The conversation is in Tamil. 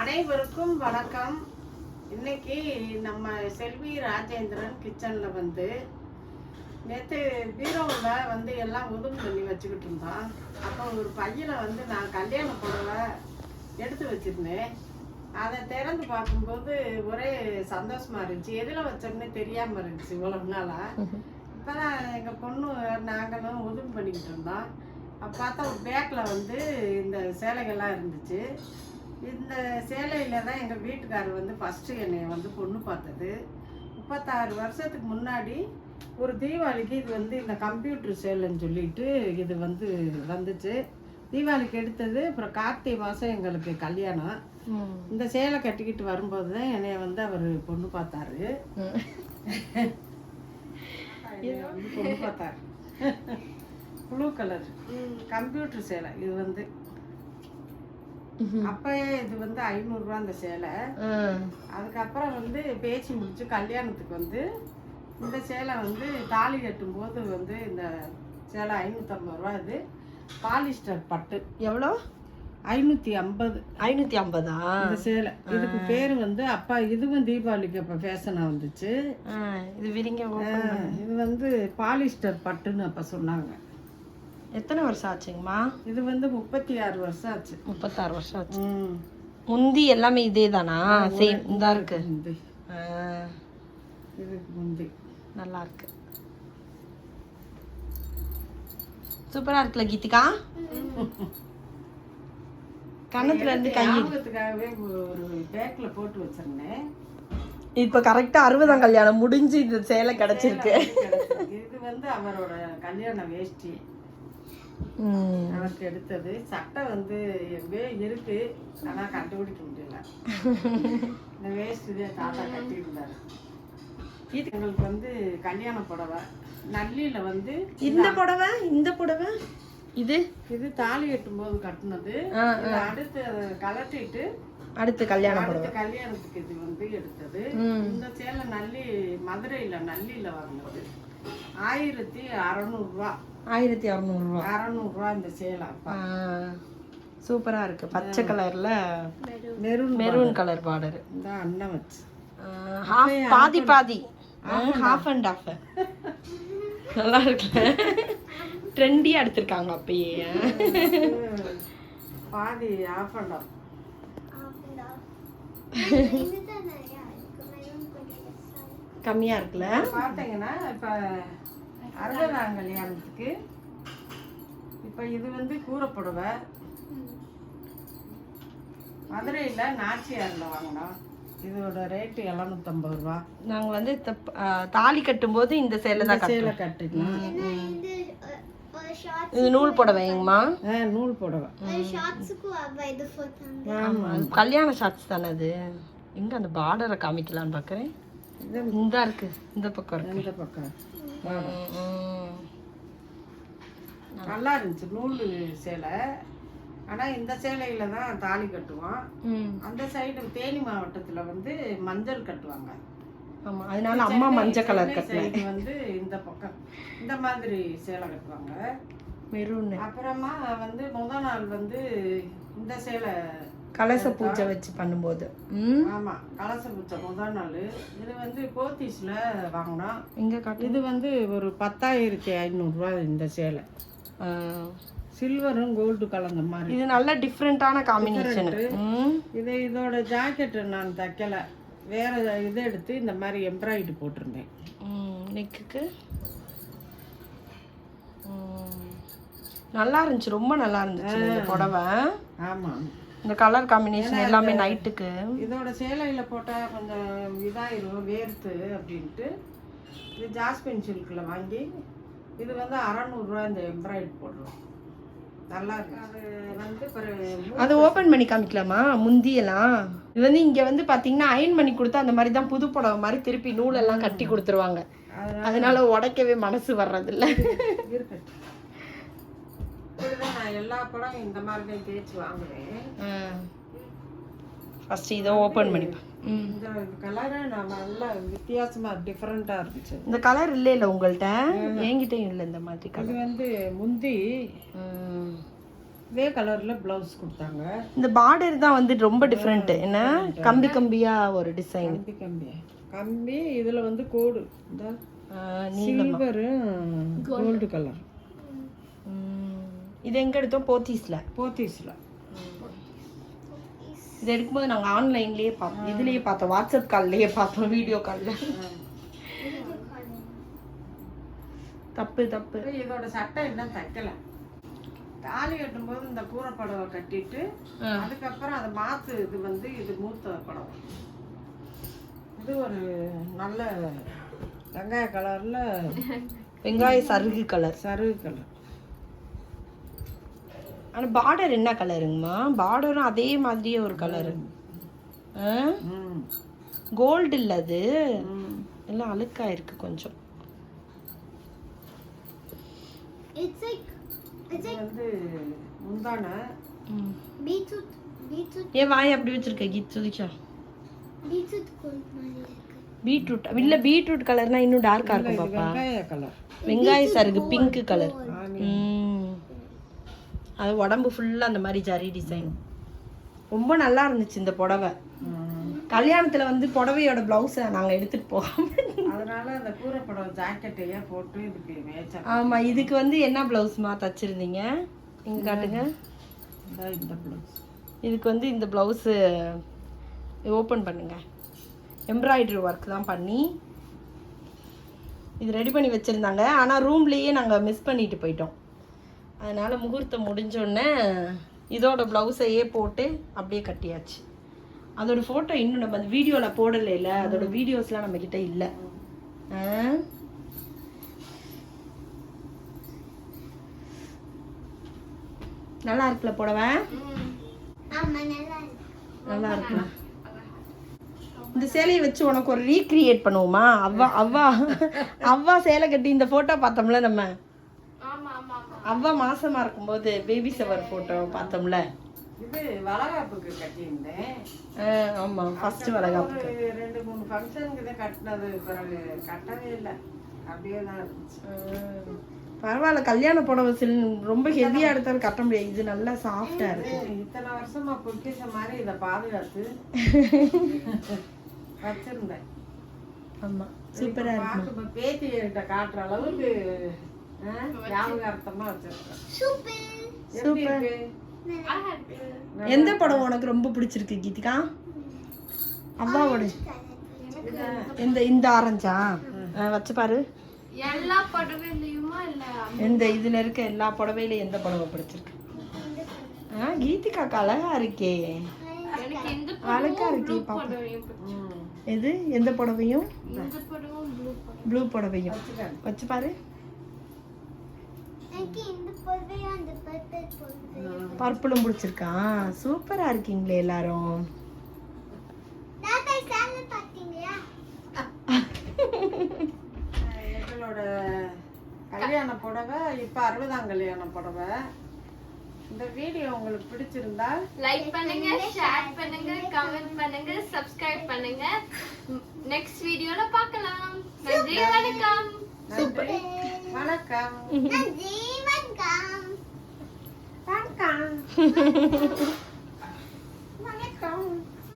அனைவருக்கும் வணக்கம். இன்னைக்கு நம்ம செல்வி ராஜேந்திரன் கிச்சனில் வந்து நேற்று பீரோவில் வந்து எல்லாம் உதும் பண்ணி வச்சுக்கிட்டு இருந்தோம் அப்போ ஒரு பையனை வந்து நான் கல்யாண புடவை எடுத்து வச்சிருந்தேன். அதை திறந்து பார்க்கும்போது ஒரே சந்தோஷமா இருந்துச்சு. எதில் வச்சோம்னே தெரியாமல் இருந்துச்சு இவ்வளவு இப்போ தான் எங்கள் பொண்ணு நாங்களும் உதவி பண்ணிக்கிட்டு இருந்தோம். அப்போ பார்த்தா ஒரு பேக்கில் வந்து இந்த சேலைகள்லாம் இருந்துச்சு. இந்த சேலையில் தான் எங்கள் வீட்டுக்காரர் வந்து ஃபஸ்ட்டு என்னை வந்து பொண்ணு பார்த்தது. முப்பத்தாறு வருஷத்துக்கு முன்னாடி ஒரு தீபாவளிக்கு இது வந்து இந்த கம்ப்யூட்டர் சேலைன்னு சொல்லிட்டு இது வந்து வந்துச்சு. தீபாவளிக்கு எடுத்தது அப்புறம் கார்த்திகை மாதம் எங்களுக்கு கல்யாணம். இந்த சேலை கட்டிக்கிட்டு வரும்போது தான் என்னைய வந்து அவர் பொண்ணு பார்த்தாரு. பொண்ணு பார்த்தாரு. ப்ளூ கலர் கம்ப்யூட்டர் சேலை. இது வந்து அப்பயே இது வந்து ஐநூறுரூவா அந்த சேலை. அதுக்கப்புறம் வந்து பேச்சு முடிச்சு கல்யாணத்துக்கு வந்து இந்த சேலை வந்து தாலி கட்டும்போது வந்து இந்த சேலை ஐநூற்றம்பது ரூபா இது. பாலிஸ்டர் பட்டு. எவ்வளோ? ஐநூற்றி ஐம்பது. ஐநூற்றி ஐம்பதா? இந்த சேலை. இதுக்கு பேர் வந்து அப்பா இதுவும் தீபாவளிக்கு அப்போ ஃபேஷனாக வந்துச்சு. இது விரிங்க இது வந்து பாலிஸ்டர் பட்டுன்னு அப்போ சொன்னாங்க. எத்தனை வருஷம் ஆச்சுங்கம்மா? இது வந்து முப்பத்தி ஆறு வருஷம் ஆச்சு. முப்பத்தாறு வருஷம் ஆச்சு. ம். முந்தி எல்லாமே இதே தானா சேம் இந்தா இருக்கு. முந்தி. இதுக்கு முந்தி. நல்லா இருக்கு. சூப்பரா இருக்குல்ல கீதிகா? கண்ணத்துல இருந்து கை ஞாபகத்துக்காகவே ஒரு பேக்கில் போட்டு வச்சிருந்தேன். இப்ப கரெக்டா அறுபதாம் கல்யாணம் முடிஞ்சு இந்த சேலை கிடைச்சிருக்கு. இது வந்து அவரோட கல்யாண வேஷ்டி. ம். அவருக்கு எடுத்தது. சட்டை வந்து எங்கேயோ இருக்கு. ஆனா கண்டுபிடிக்க முடியல. இந்த வேஷ்டி தான் தாத்தா கட்டியிருந்தாரு. இது எங்களுக்கு வந்து கல்யாண புடவை. நல்லியில வந்து இந்த புடவை? இந்த புடவை? இது? இது தாலி கட்டும்போது கட்டினது. ஆ, இதை அடுத்து அதை கலட்டிட்டு அடுத்து கல்யாணம் அடுத்த கல்யாணத்துக்கு இது வந்து எடுத்தது. இந்த சேலை நல்லி மதுரையில நல்லியில வாங்கினது. ஆயிரத்தி அறநூறுவா. ஆயிரத்தி அறநூறுவா. அறநூறுவா இந்த சேலை அப்பா. சூப்பரா இருக்கு. பச்சை கலர்ல மெரூன் மெரூன் கலர் பார்டர். இந்த அண்ணன் வச்சு. ஹாஃப் பாதி பாதி. ஹாஃப் அண்ட் ஹாஃப் நல்லா இருக்குல்ல ட்ரெண்டியா எடுத்திருக்காங்க அப்பயே. பாதி ஆஃப் அண்ட் ஆஃப் கம்மியா இருக்குல்ல? பார்த்தீங்கன்னா இப்போ அறுபதாம் கல்யாணத்துக்கு இப்போ இது வந்து கூரைப்புடவை மதுரையில் நாச்சியாரில் வாங்கினோம் இதோட ரேட்டு எழுநூத்தம்பது ரூபா. நாங்க வந்து தாலி கட்டும்போது இந்த சேலை தான் சேலை கட்டிக்கலாம். இது நூல் புடவைங்கம்மா? நூல் புடவை. ஆமா. அது கல்யாண ஷார்ட்ஸ் தானே அது. எங்க அந்த பார்டரை காமிக்கலாம்னு பாக்குறேன். இந்த இருக்கு இந்த பக்கம் இருக்கு. இந்த பக்கம். நல்லா இருந்துச்சு. நூல் சேலை. ஆனால் இந்த சேலையில தான் தாலி கட்டுவோம். அந்த சைடு தேனி மாவட்டத்தில் வந்து மஞ்சள் கட்டுவாங்க. ஆமா. அதனால அம்மா மஞ்சள் கலர் கட்டினேன் வந்து இந்த பக்கம். இந்த மாதிரி சேலை கட்டுவாங்க. மெரூன். அப்புறமா வந்து முத நாள் வந்து இந்த சேலை கலச பூஜை வச்சு பண்ணும்போது. ம்? ஆமா கலச பூச்சை முத நாள். இது வந்து போத்தீஸ்ல வாங்கினோம். எங்க காட்டு? இது வந்து ஒரு பத்தாயிரத்தி ஐநூறுரூவா இந்த சேலை. சில்வரும் கோல்டு கலந்த மாதிரி. இது நல்ல டிஃப்ரெண்டான காம்பினேஷன் இது இதோட ஜாக்கெட்டு நான் தைக்கல. வேற இதை எடுத்து இந்த மாதிரி எம்ப்ராய்டு போட்டிருந்தேன். நெக்குக்கு. நல்லா இருந்துச்சு ரொம்ப நல்லா இருந்துச்சு இந்த புடவை. ஆமா. இந்த கலர் காம்பினேஷன் எல்லாமே நைட்டுக்கு இதோட சேலையில போட்டா கொஞ்சம் இதாயிரும் வேர்த்து அப்படின்ட்டு. இது ஜாஸ்மின் சில்க்ல வாங்கி இது வந்து அறநூறுரூவா இந்த எம்ப்ராய்டு போடுறோம். அது வந்து பிறகு அது ஓபன் பண்ணி காமிக்கலாமா? முந்தி எல்லாம் இது வந்து இங்க வந்து பாத்தீங்கன்னா அயன் பண்ணி கொடுத்தா அந்த மாதிரி தான் புது புடவை மாதிரி திருப்பி நூலெல்லாம் கட்டி கொடுத்துருவாங்க. அதனால உடைக்கவே மனசு வர்றதில்ல. நான் எல்லா படம் இந்த மாதிரி தான் தேய்ச்சி வாங்குவேன். ஃபர்ஸ்ட் இதை ஓபன் பண்ணி பா- ம். இந்த கலரை நான் நல்லா வித்தியாசமா டிஃப்ரெண்டா இருந்துச்சு. இந்த கலர் இல்ல இல்ல உங்கள்ட்ட என்கிட்டயும் இல்ல இந்த மாதிரி இது கலர். வந்து முந்தி இதே கலரில் ப்ளவுஸ் கொடுத்தாங்க. இந்த பார்டர் தான் வந்து ரொம்ப டிஃப்ரெண்ட் என்ன? கம்பி கம்பியா ஒரு டிசைன் கம்பி கம்பி. கம்பி இதில் வந்து கோடு. இந்த நீளமா சில்வரு கோல்டு கலர். இது எங்க எடுத்தோம்? போத்தீஸ்ல. போத்தீஸில். இது எடுக்கும்போது நாங்க ஆன்லைன்லயே பார்த்தோம் இதுலயே பார்த்தோம். வாட்ஸ்அப் கால்லயே பார்த்தோம் வீடியோ கால்ல. தப்பு தப்பு. இதோட சட்டை இன்னும் தைக்கல. தாலி கட்டும்போது இந்த கூரை புடவை கட்டிட்டு. அதுக்கப்புறம் அதை மாத்து இது வந்து இது மூத்த புடவை. இது ஒரு நல்ல வெங்காய கலர்ல வெங்காய சருகு கலர். சருகு கலர். ஆனா பார்டர் என்ன கலருங்கம்மா? பார்டரும் அதே மாதிரியே ஒரு கலரு ம். கோல்டு இல்ல அது. ம். எல்லாம் அழுக்கா இருக்கு கொஞ்சம். ம். ஏன் வாய் அப்படி வச்சிருக்க கீத் இருக்கு. பீட்ரூட் இல்ல பீட்ரூட் கலர்னா இன்னும் டார்க்கா இருக்கும் பாப்பா. வெங்காய சருகு பிங்க் கலர் அது உடம்பு ஃபுல்லா அந்த மாதிரி ஜரி டிசைன் ரொம்ப நல்லா இருந்துச்சு இந்த புடவை. கல்யாணத்துல வந்து புடவையோட பிளவுஸை நாங்க எடுத்துட்டு போகாம அதனால அந்த கூரை புடவை ஜாக்கெட்டையே போட்டு இதுக்கு மேய்ச்சல் ஆமா இதுக்கு வந்து என்ன பிளவுஸ்மா தச்சிருந்தீங்க? இங்க காட்டுங்க. இந்த ப்ளவுஸ் இதுக்கு வந்து இந்த ப்ளவுஸு ஓப்பன் பண்ணுங்க. எம்ப்ராய்டரி ஒர்க் தான் பண்ணி. இது ரெடி பண்ணி வச்சுருந்தாங்க. ஆனால் ரூம்லேயே நாங்கள் மிஸ் பண்ணிட்டு போயிட்டோம். அதனால் முகூர்த்தம் முடிஞ்சோடனே இதோட ப்ளவுஸையே போட்டு அப்படியே கட்டியாச்சு. அதோட ஃபோட்டோ இன்னும் நம்ம அந்த வீடியோவில் போடலைல அதோட வீடியோஸ்லாம் நம்மக்கிட்ட இல்லை. நல்லா இருக்குல்ல புடவை? நல்லா இருக்கு. நல்லா இருக்குல்ல இந்த சேலையை வச்சு உனக்கு ஒரு ரீக்ரியேட் பண்ணுவோமா? அவ்வா அவ்வா அவ்வா சேலை கட்டி இந்த போட்டோ பார்த்தோம்ல நம்ம. அவ்வா மாசமா இருக்கும்போது பேபி ஷவர் போட்டோ பார்த்தோம்ல? இது வளகாப்புக்கு கட்டியிருந்தேன். ஆ, ஆமா ஃபர்ஸ்ட் வளகாப்புக்கு. ரெண்டு மூணு ஃபங்க்ஷனுக்கு தான் கட்டினது. பிறகு கட்டவே இல்லை. அப்படியே தான் இருந்துச்சு. பரவாயில்ல கல்யாண புடவை சில் ரொம்ப ஹெவியா எடுத்தாலும் கட்ட முடியாது. இது நல்லா சாஃப்டா இருக்கு. இத்தனை வருஷமா பொக்கிஷ மாதிரி இதை பாதுகாத்து வச்சிருந்தேன். ஆமா சூப்பரா இருக்கு. பேத்தி கிட்ட காட்டுற அளவுக்கு ஞாபகார்த்தமா வச்சிருக்கேன் இருக்கு. எந்த புடவை உனக்கு ரொம்ப பிடிச்சிருக்கு கீதிகா? அவ்வாவோட எந்த இந்த ஆரஞ்சா? ஆ, வச்சு பாரு. எல்லா படவேலையுமா இல்ல இந்த இதுல இருக்க எல்லா புடவையில எந்த புடவை பிடிச்சிருக்கு? ஆ கீதிகாக்கு அழகா இருக்கே. இந்த அழகா இருக்கே பாப்பா. எது? எந்த புடவையும்? இந்த ப்ளூ படம். புடவையும். வச்சு பாரு எனக்கு இந்த படவையும் அந்த பர்பிள் படவையும் பர்பிளும் பிடிச்சிருக்கா? சூப்பரா இருக்கீங்களே எல்லாரும். எங்களோட கல்யாண புடவை இப்போ அறுபதாம் கல்யாண புடவை. இந்த வீடியோ உங்களுக்கு பிடிச்சிருந்தா லைக் பண்ணுங்க ஷேர் பண்ணுங்க கமெண்ட் பண்ணுங்க சப்ஸ்கிரைப் பண்ணுங்க நெக்ஸ்ட் வீடியோல பார்க்கலாம். நன்றி வணக்கம். நன்றி வணக்கம் நன்றி வணக்கம் வணக்கம் வணக்கம்